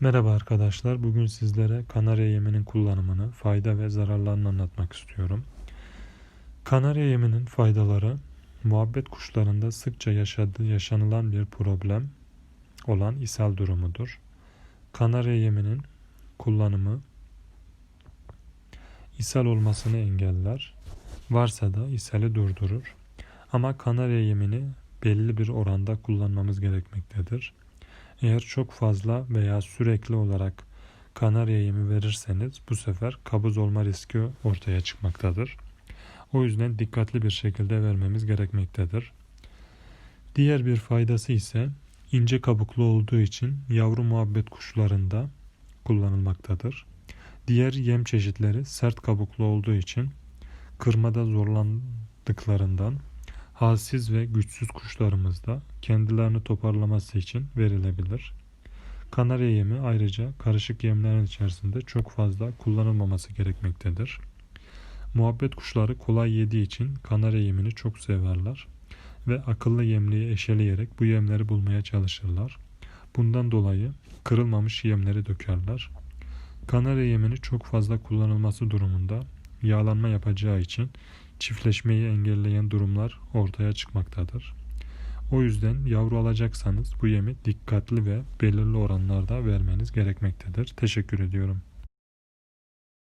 Merhaba arkadaşlar. Bugün sizlere kanarya yeminin kullanımını, fayda ve zararlarını anlatmak istiyorum. Kanarya yeminin faydaları muhabbet kuşlarında sıkça yaşadığı, yaşanılan bir problem olan ishal durumudur. Kanarya yeminin kullanımı ishal olmasını engeller. Varsa da ishali durdurur. Ama kanarya yemini belli bir oranda kullanmamız gerekmektedir. Eğer çok fazla veya sürekli olarak kanarya yemi verirseniz bu sefer kabız olma riski ortaya çıkmaktadır. O yüzden dikkatli bir şekilde vermemiz gerekmektedir. Diğer bir faydası ise ince kabuklu olduğu için yavru muhabbet kuşlarında kullanılmaktadır. Diğer yem çeşitleri sert kabuklu olduğu için kırmada zorlandıklarından halsiz ve güçsüz kuşlarımızda kendilerini toparlaması için verilebilir. Kanarya yemi ayrıca karışık yemlerin içerisinde çok fazla kullanılmaması gerekmektedir. Muhabbet kuşları kolay yediği için kanarya yemini çok severler ve akıllı yemliği eşeleyerek bu yemleri bulmaya çalışırlar. Bundan dolayı kırılmamış yemleri dökerler. Kanarya yemini çok fazla kullanılması durumunda yağlanma yapacağı için çiftleşmeyi engelleyen durumlar ortaya çıkmaktadır. O yüzden yavru alacaksanız bu yemi dikkatli ve belirli oranlarda vermeniz gerekmektedir. Teşekkür ediyorum.